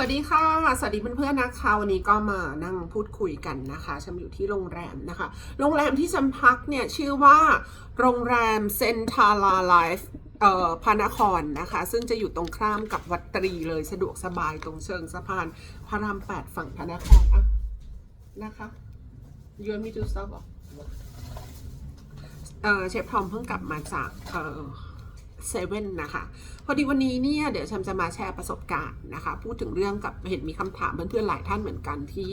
สวัสดีค่ะ สวัสดีเพื่อนๆนะคะวันนี้ก็มานั่งพูดคุยกันนะคะฉันอยู่ที่โรงแรมนะคะ โรงแรมที่ฉันพักเนี่ยชื่อว่าโรงแรมเซนทาราไลฟ์เอ่อพระนครนะคะ ซึ่งจะอยู่ตรงข้ามกับวัดตรีเลยสะดวกสบายตรงเชิงสะพานพระรามแปดฝั่งพระนครอะนะคะยูนมีทูสต็อปเอ่อเชฟทอมเพิ่งกลับมาจากเอ่อ เซเว่นนะคะ พอดีวันนี้เนี่ยเดี๋ยวฉันจะมาแชร์ประสบการณ์นะคะ พูดถึงเรื่องกับเห็นมีคำถามเพื่อนๆหลายท่านเหมือนกันที่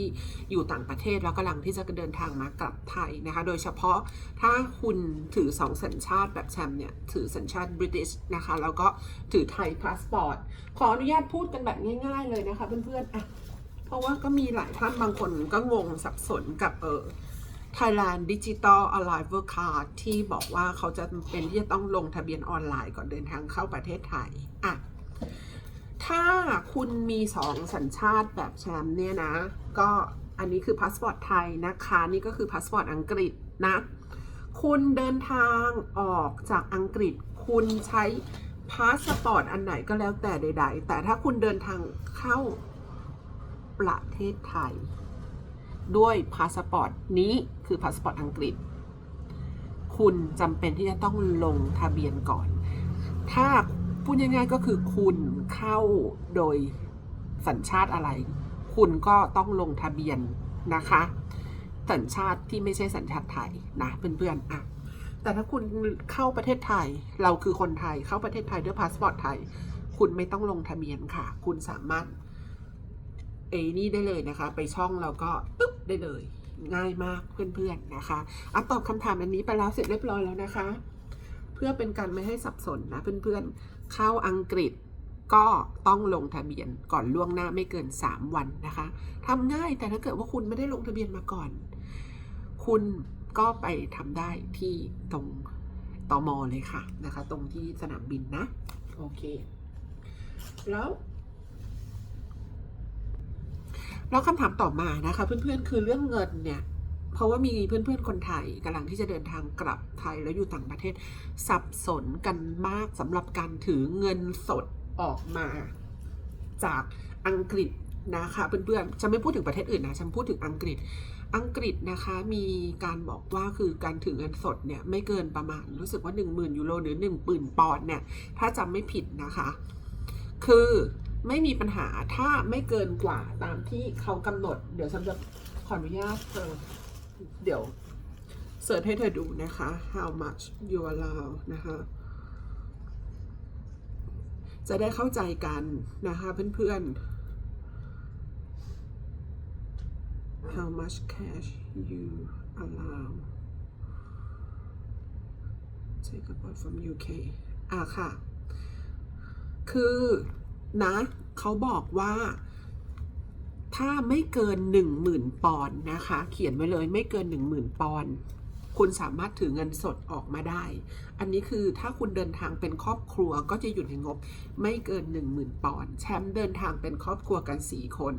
อยู่ต่างประเทศแล้วกำลังที่จะเดินทางมากลับไทยนะคะ โดยเฉพาะถ้าคุณถือสองสัญชาติแบบแชมเนี่ย ถือสัญชาติบริติชนะคะ แล้วก็ถือไทยพาสปอร์ต ขออนุญาตพูดกันแบบง่าย ๆ เลยนะคะเพื่อนๆอะเพราะว่าก็มีหลายท่านบางคนก็งงสับสนกับเออ Thailand Digital Arrival Card ที่บอกว่าเขาจะเป็นที่จะต้องลงทะเบียนออนไลน์ก่อนเดินทางเข้าประเทศไทย อะ ถ้าคุณมีสองสัญชาติแบบแชมป์เนี่ยนะ ก็อันนี้คือพาสปอร์ตไทยนะคะ นี่ก็คือพาสปอร์ตอังกฤษนะ คุณเดินทางออกจากอังกฤษ คุณใช้พาสปอร์ตอันไหนก็แล้วแต่ใด ๆ แต่ถ้าคุณเดินทางเข้าประเทศไทย ด้วยพาสปอร์ตนี้คือพาสปอร์ตอังกฤษ คุณจำเป็นที่จะต้องลงทะเบียนก่อน ถ้าพูดง่ายๆก็คือคุณเข้าโดยสัญชาติอะไร คุณก็ต้องลงทะเบียนนะคะ สัญชาติที่ไม่ใช่สัญชาติไทยนะเพื่อนๆอะแต่ถ้าคุณเข้าประเทศไทย เราคือคนไทยเข้าประเทศไทยด้วยพาสปอร์ตไทย คุณไม่ต้องลงทะเบียนค่ะ คุณสามารถ เอนี่ได้เลยนะคะ ไปช่องเราก็ปึ๊บได้เลย ง่ายมากเพื่อนๆนะคะอะตอบคำถามอันนี้ไปแล้วเสร็จเรียบร้อยแล้วนะคะ เพื่อเป็นการไม่ให้สับสนนะเพื่อนๆ เข้าอังกฤษก็ต้องลงทะเบียนก่อนล่วงหน้าไม่เกิน 3 วันนะคะทำง่ายแต่ถ้าเกิดว่าคุณไม่ได้ลงทะเบียนมาก่อน คุณก็ไปทำได้ที่ตรงตอมอเลยค่ะนะคะ ตรงที่สนามบินนะ โอเค แล้ว แล้วคำถามต่อมานะคะ เพื่อนๆคือเรื่องเงินเนี่ยเพราะว่ามีเพื่อนๆคนไทยกำลังที่จะเดินทางกลับไทยแล้วอยู่ต่างประเทศ สับสนกันมากสำหรับการถือเงินสดออกมา จากอังกฤษนะคะเพื่อนๆฉันไม่พูดถึงประเทศอื่นนะฉันพูดถึงอังกฤษอังกฤษนะคะมีการบอกว่าคือการถือเงินสดเนี่ยไม่เกินประมาณรู้สึกว่า 1 0,000 ยูโรหรือ1 0,000ปอนด์เนี่ยถ้าจำไม่ผิดนะคะ คือ ไม่มีปัญหาถ้าไม่เกินกว่าตามที่เขากำหนด เดี๋ยวฉันจะขออนุญาตเธอเดี๋ยวเสิร์ชให้เธอดูนะคะ how much you allow นะคะ จะได้เข้าใจกันนะคะเพื่อนๆ how much cash you allow take a boat from UK อะค่ะ คือ นะ เขาบอกว่า ถ้าไม่เกิน10,000ปอนด์นะคะ เขียนไว้เลยไม่เกิน10,000ปอนด์คุณสามารถถือเงินสดออกมาได้ อันนี้คือถ้าคุณเดินทางเป็นครอบครัวก็จะอยู่ในงบไม่เกิน 10,000 ปอนด์ แชมป์เดินทางเป็นครอบครัวกัน 4 คน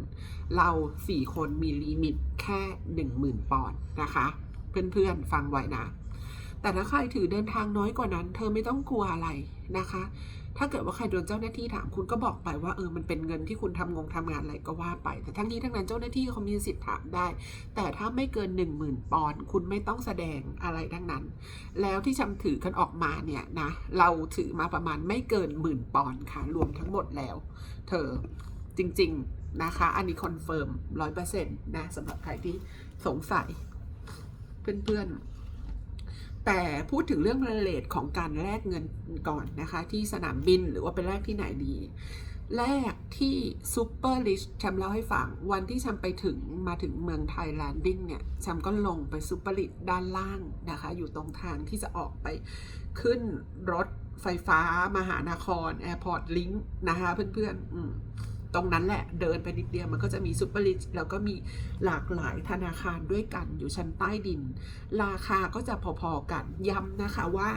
เรา 4 คนมีลิมิตแค่ 10,000 ปอนด์นะคะ เพื่อนๆ ฟังไว้นะ แต่ถ้าใครถือเดินทางน้อยกว่านั้น เธอไม่ต้องกลัวอะไรนะคะ ถ้าเกิดว่าใครโดนเจ้าหน้าที่ถามคุณก็บอกไปว่าเออมันเป็นเงินที่คุณทำงงทำงานอะไรก็ว่าไป แต่ทั้งนี้ทั้งนั้นเจ้าหน้าที่เขามีสิทธิ์ถามได้ แต่ถ้าไม่เกิน 1 0,000 ปอนด์คุณไม่ต้องแสดงอะไรทั้งนั้น แล้วที่ชำถือกันออกมาเนี่ยนะเราถือมาประมาณไม่เกินหมื่นปอนด์ค่ะรวมทั้งหมดแล้ว เธอจริงๆนะคะ อันนี้คอนเฟิร์มร้อยเปอร์เซ็นต์นะสำหรับใครที่สงสัยเพื่อนๆ แต่พูดถึงเรื่องรายละเอียดของการแลกเงินก่อนนะคะ ที่สนามบินหรือว่าไปแลกที่ไหนดีแลกที่ซูเปอร์ลิชแชมป์เล่าให้ฟัง วันที่แชมป์ไปถึงมาถึงเมืองไทยแลนดิ้งเนี่ยแชมป์ก็ลงไปซูเปอร์ลิชด้านล่างนะคะ อยู่ตรงทางที่จะออกไปขึ้นรถไฟฟ้ามหานครแอร์พอร์ตลิงก์นะคะเพื่อนๆอืม ตรงนั้นแหละเดินไปนิดเดียวมันก็จะมีซูเปอร์ลิชแล้วก็มีหลากหลายธนาคารด้วยกันอยู่ชั้นใต้ดิน ราคาก็จะพอๆกันย้ำนะคะว่า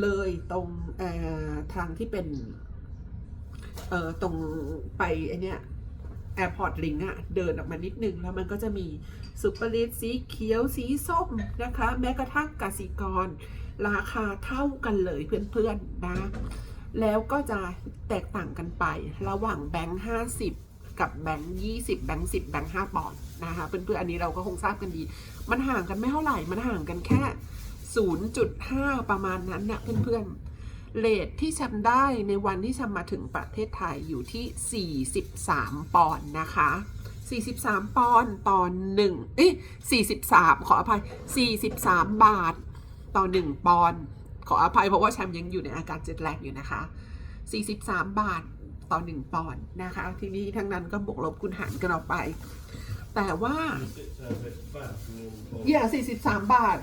เลยตรงทางที่เป็นตรงไปไอเนี้ยแอร์พอร์ตลิงอะเดินออกมานิดนึง แล้วมันก็จะมีซูเปอร์ลิชสีเขียวสีส้มนะคะ แม้กระทั่งกสิกร ราคาเท่ากันเลยเพื่อนๆนะ แล้วก็จะแตกต่างกันไประหว่างแบงค์ห้าสิบกับแบงค์ยี่สิบแบงค์สิบแบงค์ห้าปอนด์นะคะเพื่อนๆอันนี้เราก็คงทราบกันดี มันห่างกันไม่เท่าไหร่ มันห่างกันแค่0.5ประมาณนั้นนะเพื่อนๆเลทที่ฉันได้ในวันที่ฉันมาถึงประเทศไทยอยู่ที่ 43 ปอนด์นะคะ 43 ปอนด์ต่อหนึ่งเอ้ย43 ขออภัย 43 บาทต่อ 1 ปอนด์ ขออภัยเพราะว่าแชมป์ยังอยู่ในอาการเจ็ดแลกอยู่นะคะ 43 บาทต่อ 1 ปอนด์นะคะ ทีนี้ทั้งนั้นก็บวกลบคูณหารกันออกไป แต่ว่า Six uh, bit fat and then or อย่า43 บาท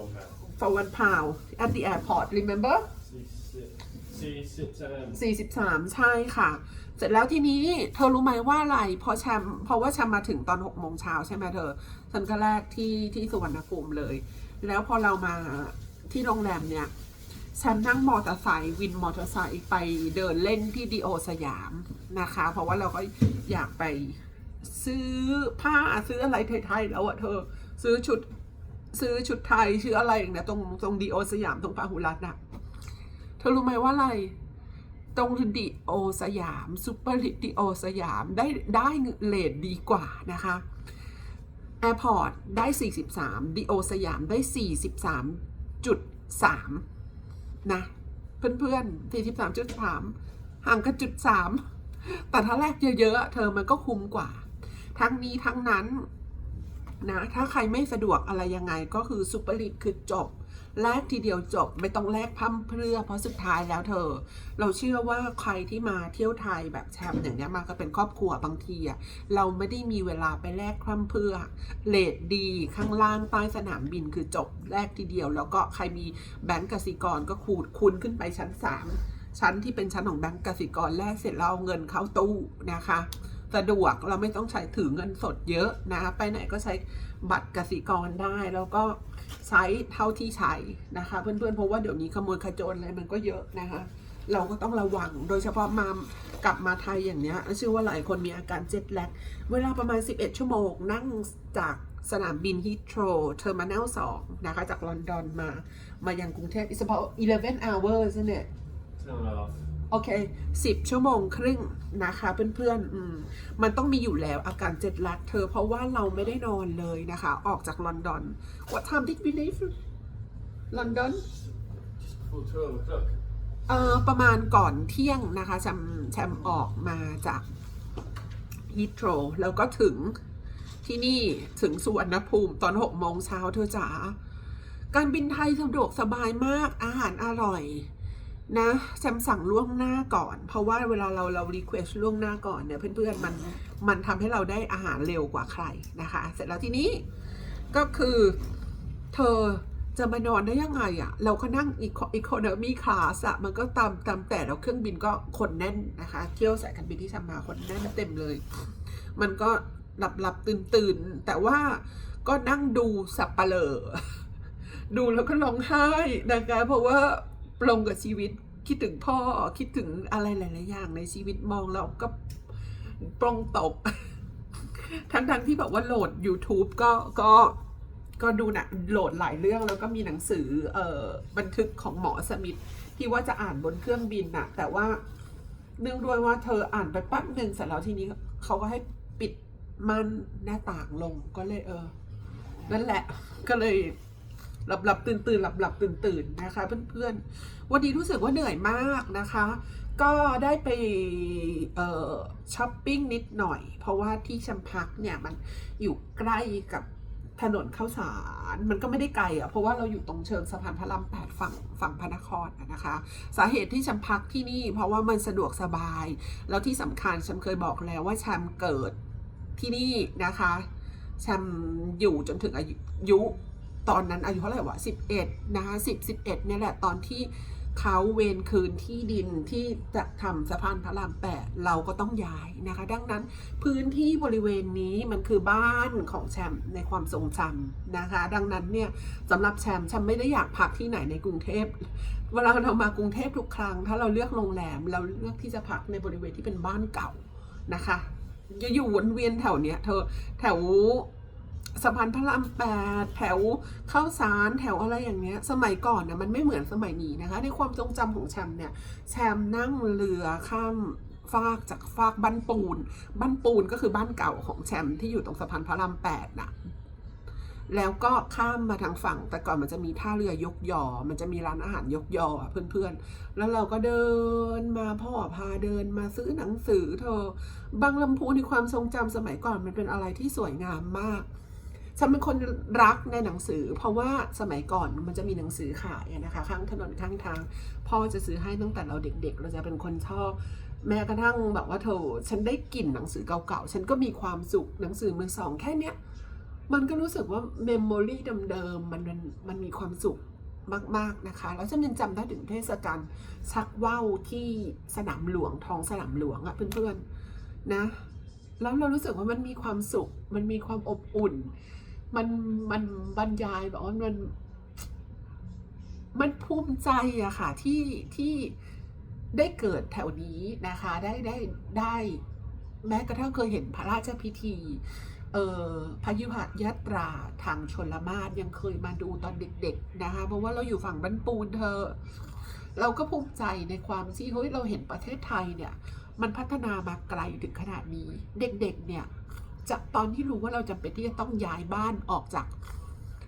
one pound. for one pound at the airport remember C six C six um 43 ใช่ค่ะ เสร็จแล้วทีนี้เธอรู้ไหมว่าอะไรเพอแชมเพราะว่าแชมมาถึงตอน 6 โมงเช้าใช่ไหมเธอฉันก็แรกที่ที่สุวรรณภูมิเลย แล้วพอเรามา ที่โรงแรมเนี่ยแชมนั่งมอเตอร์ไซค์วินมอเตอร์ไซค์ไปเดินเล่นที่ดีโอสยามนะคะ เพราะว่าเราก็อยากไปซื้อผ้าซื้ออะไรไทยๆแล้วอะเธอซื้อชุดซื้อชุดไทยซื้ออะไรอย่างเนี้ยตรงตรงดีโอสยามตรงพาหุรัตน์น่ะเธอรู้ไหมว่าอะไร ตรงดีโอสยามซูเปอร์ดีโอสยามได้ได้เลทดีกว่านะคะแอร์พอร์ตได้ 43ดีโอสยามได้ จุดสามนะเพื่อนๆที่สิบสามจุดสามห่างกันจุดสามแต่ถ้าแลกเยอะๆ เธอมันก็คุ้มกว่า ทั้งนี้ทั้งนั้นนะถ้าใครไม่สะดวกอะไรยังไงก็คือซูเปอร์ลิกคือจบ แลกทีเดียวจบไม่ต้องแลกพั่มเพรื่อ เพราะสุดท้ายแล้วเธอ เราเชื่อว่าใครที่มาเที่ยวไทยแบบแชมป์อย่างเนี้ยมาก็เป็นครอบครัวบางทีอะเราไม่ได้มีเวลาไปแลกพร่ำเพรื่อเลทดีข้างล่างใต้สนามบินคือจบแลกทีเดียว แล้วก็ใครมีแบงก์กสิกรก็ขูดคูณขึ้นไปชั้น 3 ชั้นที่เป็นชั้นของแบงก์กสิกรแลกเสร็จแล้วเอาเงินเข้าตู้นะคะ สะดวกเราไม่ต้องใช้ถือเงินสดเยอะนะไปไหนก็ใช้บัตรกสิกรได้ แล้วก็ใช้เท่าที่ใช้นะคะ เพื่อนๆเพราะว่าเดี๋ยวนี้ขโมยขโจรอะไรมันก็เยอะนะคะเราก็ต้องระวัง โดยเฉพาะมากลับมาไทยอย่างเนี้ยเชื่อว่าหลายคนมีอาการเจ็ตแลกเวลาประมาณ 11 ชั่วโมง นั่งจากสนามบินฮิตโ r รเทอร์มินอล2นะคะ จากลอนดอนมา มายังกรุงเทพ it's about 11 hours isn't it ten and a half. โอเคสิบชั่วโมงครึ่งนะคะเพื่อนๆอืมมันต้องมีอยู่แล้วอาการเจ็ดลักเธอเพราะว่าเราไม่ได้นอนเลยนะคะ ออกจากลอนดอน What time did we leave London Just before twelve o'clock. เอ่อประมาณก่อนเที่ยงนะคะแชมแชมออกมาจากฮีทโ r แล้วก็ถึงที่นี่ถึงสุวรรณภูมิตอนหกโมงเช้าเธอจ๋าการบินไทยสะดวกสบายมากอาหารอร่อย นะแซมสั่งล่วงหน้าก่อน เพราะว่าเวลาเราเรารีเควสล่วงหน้าก่อนเนี่ยเพื่อนๆมันมันทำให้เราได้อาหารเร็วกว่าใครนะคะ เสร็จแล้วทีนี้ก็คือเธอจะมานอนได้ยังไงอะ่ะเราก็นั่งอีโคโนมีคลาสอะมันก็ตามตามแต่แล้วเครื่องบินก็คนแน่นนะคะ เที่ยวสายการบินที่ทำมาคนแน่นเต็มเลย มันก็หลับหลับตื่นตื่นแต่ว่าก็นั่งดูสับปะเลอดูแล้วก็ร้องไห้นะคะ เพราะว่า ปลงกับชีวิตคิดถึงพ่อคิดถึงอะไรหลาย ๆ อย่างในชีวิตมองแล้วก็ปลงตก ทั้งๆที่แบบว่าโหลด YouTube ก็ก็ก็ดูหนะโหลดหลายเรื่องแล้วก็มีหนังสือเอ่อบันทึกของหมอสมิธที่ว่าจะอ่านบนเครื่องบินนะแต่ว่าเนื่องด้วยว่าเธออ่านไปแป๊บหนึ่งเสร็จแล้วทีนี้เขาก็ให้ปิดม่านหน้าต่างลงก็เลยเออ นั่นแหละก็เลย หลับหลับตื่นตื่นหลับหลับตื่นตื่นนะคะเพื่อนๆ วันนี้รู้สึกว่าเหนื่อยมากนะคะ ก็ได้ไปเออช้อปปิ้งนิดหน่อย เพราะว่าที่ชัมพักเนี่ยมันอยู่ใกล้กับถนนข้าวสารมันก็ไม่ได้ไกลอะเพราะว่าเราอยู่ตรงเชิงสะพานพระรามแปดฝั่งฝั่งพระนครอะนะคะ สาเหตุที่ชัมพักที่นี่ เพราะว่ามันสะดวกสบาย แล้วที่สำคัญฉันเคยบอกแล้วว่าชัมเกิดที่นี่นะคะชัมอยู่จนถึงอายุ ตอนนั้นอายุเท่าไหร่วะสิบเอ็ดนะคะสิบสิบเอ็ดเนี่ยแหละตอนที่เขาเวนคืนที่ดินที่จะทำสะพานพระรามแปดเราก็ต้องย้ายนะคะ ดังนั้นพื้นที่บริเวณนี้มันคือบ้านของแชมป์ในความทรงจำนะคะ ดังนั้นเนี่ยสำหรับแชมป์แชมป์ไม่ได้อยากพักที่ไหนในกรุงเทพเวลาเรามากรุงเทพทุกครั้ง ถ้าเราเลือกโรงแรมเราเลือกที่จะพักในบริเวณที่เป็นบ้านเก่านะคะจะอยู่วนเวียนแถวเนี้ยเธอแถว สะพานพระรามแปดแถวเข้าสารแถวอะไรอย่างเงี้ย สมัยก่อนนะมันไม่เหมือนสมัยนี้นะคะ ในความทรงจำของแชมป์เนี่ย แชมป์นั่งเรือข้ามฟากจากฟากบ้านปูน บ้านปูนก็คือบ้านเก่าของแชมป์ที่อยู่ตรงสะพานพระรามแปดน่ะแล้วก็ข้ามมาทางฝั่ง แต่ก่อนมันจะมีท่าเรือยกยอ มันจะมีร้านอาหารยกยออเพื่อนๆ แล้วเราก็เดินมาพ่อพาเดินมาซื้อหนังสือเธอบางลำพูในความทรงจำสมัยก่อนมันเป็นอะไรที่สวยงามมาก ฉันเป็นคนรักในหนังสือ เพราะว่าสมัยก่อนมันจะมีหนังสือขายนะคะข้างถนนข้างทาง พ่อจะซื้อให้ตั้งแต่เราเด็ก ๆ เราจะเป็นคนชอบ แม้กระทั่งแบบว่าเธอฉันได้กลิ่นหนังสือเก่าๆ ฉันก็มีความสุขหนังสือมือสองแค่เนี้ยมันก็รู้สึกว่าเมมโมรีเดิมๆมันมันมีความสุขมากๆนะคะ แล้วฉันยังจำได้ถึงเทศกาลชักว่าวที่สนามหลวงทองสนามหลวงอะเพื่อนๆนะ แล้วเรารู้สึกว่ามันมีความสุข มันมีความอบอุ่น มันมันบรรยายแบบว่ามัน มันภูมิใจอะค่ะ ที่ที่ได้เกิดแถวนี้นะคะ ได้ได้ได้ แม้กระทั่งเคยเห็นพระราชพิธี เอ่อพยุหยาตราทางชนละมารยังเคยมาดูตอนเด็ก ๆ นะคะ เพราะว่าเราอยู่ฝั่งบ้านปูนเธอ เราก็ภูมิใจในความที่เฮ้ยเราเห็นประเทศไทยเนี่ย มันพัฒนามาไกลถึงขนาดนี้ เด็ก ๆ เนี่ย จากตอนที่รู้ว่าเราจำเป็นที่จะต้องย้ายบ้านออกจาก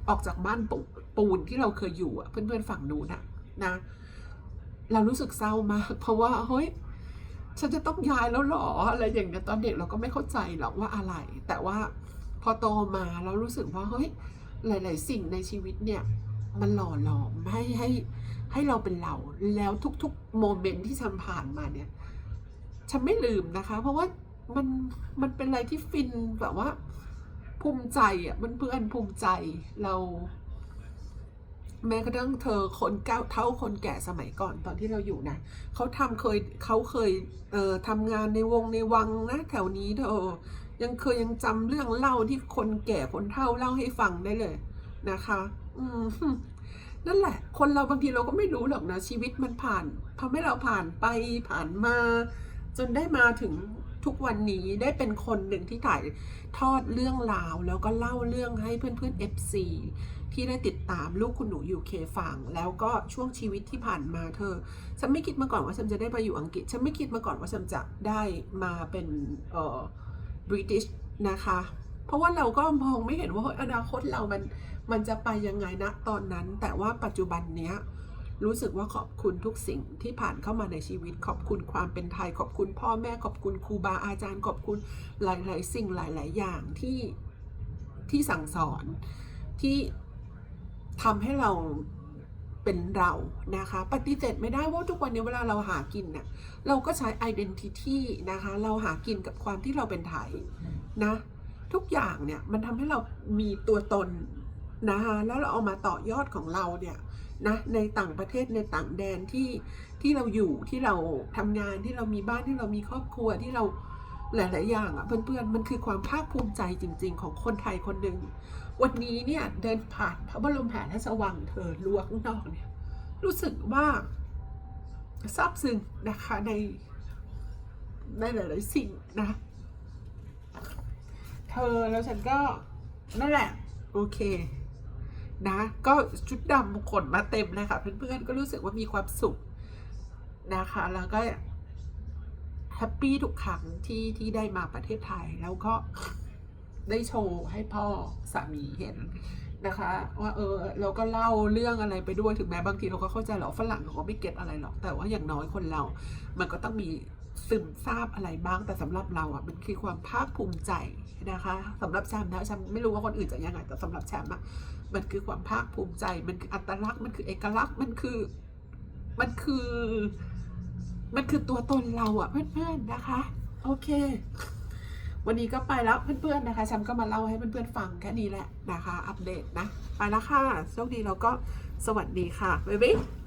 ออกจากบ้านปูปูนที่เราเคยอยู่อะเพื่อนๆฝั่งนู้นนะนะ เรารู้สึกเศร้ามากเพราะว่าเฮ้ยฉันจะต้องย้ายแล้วหรออะไรอย่างเงี้ยตอนเด็กเราก็ไม่เข้าใจหรอกว่าอะไร แต่ว่าพอโตมาเรารู้สึกว่าเฮ้ยหลาย ๆ สิ่งในชีวิตเนี่ย มันหล่อหลอมให้ให้ให้เราเป็นเรา แล้วทุกๆโมเมนต์ที่ฉันผ่านมาเนี่ย ฉันไม่ลืมนะคะ เพราะว่า มันมันเป็นอะไรที่ฟินแบบว่า ภูมิใจอะมันเพื่อนภูมิใจเรา แม้กระทั่งเธอคนเก้าเท่าคนแก่สมัยก่อนตอนที่เราอยู่นะเขาทำเคยเขาเคยเอ่อทำงานในวงในวังนะแถวนี้เธอยังเคยยังจำเรื่องเล่าที่คนแก่คนเฒ่าเล่าให้ฟังได้เลยนะคะ อืมนั่นแหละ คนเราบางทีเราก็ไม่รู้หรอกนะชีวิตมันผ่านทำให้เราผ่านไปผ่านมา จนได้มาถึง ทุกวันนี้ได้เป็นคนหนึ่งที่ถ่ายทอดเรื่องราว แล้วก็เล่าเรื่องให้เพื่อนๆ FC ที่ได้ติดตามลูกคุณหนูอยู่เคฟังแล้วก็ช่วงชีวิตที่ผ่านมาเธอฉันไม่คิดมาก่อนว่าฉันจะได้ไปอยู่อังกฤษฉันไม่คิดมาก่อนว่าฉันจะได้มาเป็นเอ่อบริติชนะคะเพราะว่าเราก็มองไม่เห็นว่าอนาคตเรามันมันจะไปยังไงนะตอนนั้น แต่ว่าปัจจุบันเนี้ย รู้สึกว่าขอบคุณทุกสิ่งที่ผ่านเข้ามาในชีวิต ขอบคุณความเป็นไทย ขอบคุณพ่อแม่ ขอบคุณครูบาอาจารย์ ขอบคุณหลาย ๆ สิ่งหลาย ๆ อย่างที่ที่สั่งสอนที่ทำให้เราเป็นเรานะคะ ปฏิเสธไม่ได้ว่าทุกวันนี้เวลาเราหากินเนี่ยเราก็ใช้ identity นะคะ เราหากินกับความที่เราเป็นไทยนะ ทุกอย่างเนี่ยมันทำให้เรามีตัวตน นะคะแล้วเราเอามาต่อยอดของเราเนี่ยนะในต่างประเทศในต่างแดนที่ที่เราอยู่ที่เราทำงานที่เรามีบ้านที่เรามีครอบครัวที่เราหลาย ๆ อย่างอะ่ะเพื่อน ๆ มันคือความภาคภูมิใจจริง ๆ ของคนไทยคนหนึ่งวันนี้เนี่ยเดินผ่านพระบรมแผนพระราชวังเธอรั้วข้างนอกเนี่ยรู้สึกว่าซาบซึ้งนะคะในในหลาย ๆ สิ่งนะ เธอแล้วฉันก็นั่นแหละ โอเค นะก็ชุดดำขนมาเต็มเลยค่ะ เพื่อนๆก็รู้สึกว่ามีความสุขนะคะ แล้วก็แฮปปี้ทุกครั้งที่ที่ได้มาประเทศไทย แล้วก็ได้โชว์ให้พ่อสามีเห็นนะคะ ว่าเออเราก็เล่าเรื่องอะไรไปด้วยถึงแม้บางทีเราก็เข้าใจหรอกฝรั่งเขาก็ไม่เก็ตอะไรหรอก แต่ว่าอย่างน้อยคนเรา มันก็ต้องมี ซึมซาบอะไรบ้างแต่สำหรับเราอะมันคือความภาคภูมิใจนะคะสำหรับแชมป์นะแชมป์ไม่รู้ว่าคนอื่นจะยังไงแต่สำหรับแชมป์อะมันคือความภาคภูมิใจ มันคืออัตลักษณ์มันคือเอกลักษณ์มันคือมันคือ มันคือตัวตนเราอะเพื่อนๆนะคะ โอเค วันนี้ก็ไปแล้วเพื่อนๆนะคะฉันก็มาเล่าให้เพื่อนๆฟังแค่นี้แหละนะคะ อัปเดตนะ ไปแล้วค่ะโชคดีแล้วก็สวัสดีค่ะบ๊ายบาย